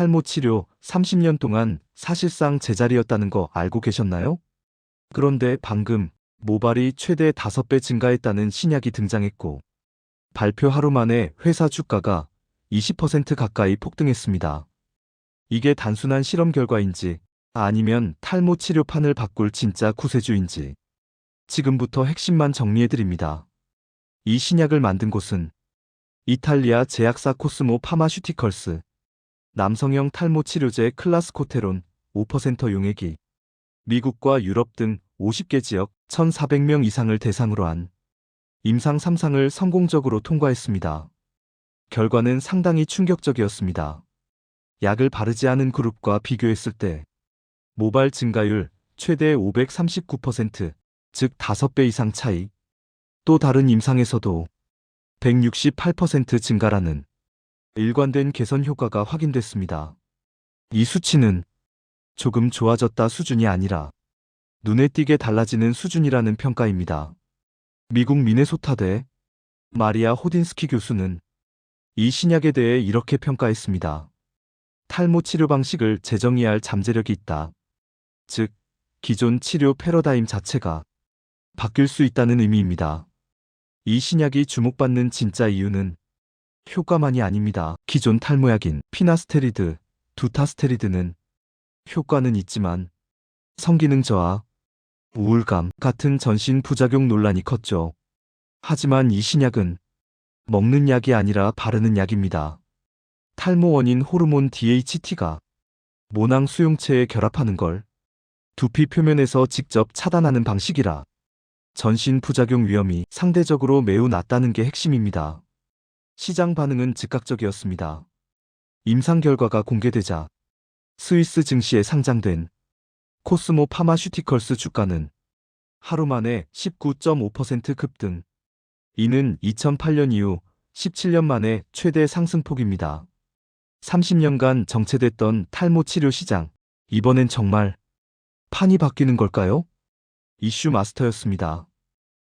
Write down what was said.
탈모 치료 30년 동안 사실상 제자리였다는 거 알고 계셨나요? 그런데 방금 모발이 최대 5배 증가했다는 신약이 등장했고 발표 하루 만에 회사 주가가 20% 가까이 폭등했습니다. 이게 단순한 실험 결과인지 아니면 탈모 치료판을 바꿀 진짜 구세주인지 지금부터 핵심만 정리해드립니다. 이 신약을 만든 곳은 이탈리아 제약사 코스모 파마슈티컬스 남성형 탈모 치료제 클라스코테론 5% 용액이 미국과 유럽 등 50개 지역 1,400명 이상을 대상으로 한 임상 3상을 성공적으로 통과했습니다. 결과는 상당히 충격적이었습니다. 약을 바르지 않은 그룹과 비교했을 때 모발 증가율 최대 539%, 즉 5배 이상 차이. 또 다른 임상에서도 168% 증가라는 일관된 개선 효과가 확인됐습니다. 이 수치는 조금 좋아졌다 수준이 아니라 눈에 띄게 달라지는 수준이라는 평가입니다. 미국 미네소타대 마리아 호딘스키 교수는 이 신약에 대해 이렇게 평가했습니다. 탈모 치료 방식을 재정의할 잠재력이 있다. 즉, 기존 치료 패러다임 자체가 바뀔 수 있다는 의미입니다. 이 신약이 주목받는 진짜 이유는 효과만이 아닙니다. 기존 탈모약인 피나스테리드, 두타스테리드는 효과는 있지만 성기능 저하, 우울감 같은 전신 부작용 논란이 컸죠. 하지만 이 신약은 먹는 약이 아니라 바르는 약입니다. 탈모 원인 호르몬 DHT가 모낭 수용체에 결합하는 걸 두피 표면에서 직접 차단하는 방식이라 전신 부작용 위험이 상대적으로 매우 낮다는 게 핵심입니다. 시장 반응은 즉각적이었습니다. 임상 결과가 공개되자 스위스 증시에 상장된 코스모 파마슈티컬스 주가는 하루 만에 19.5% 급등. 이는 2008년 이후 17년 만에 최대 상승폭입니다. 30년간 정체됐던 탈모 치료 시장. 이번엔 정말 판이 바뀌는 걸까요? 이슈 마스터였습니다.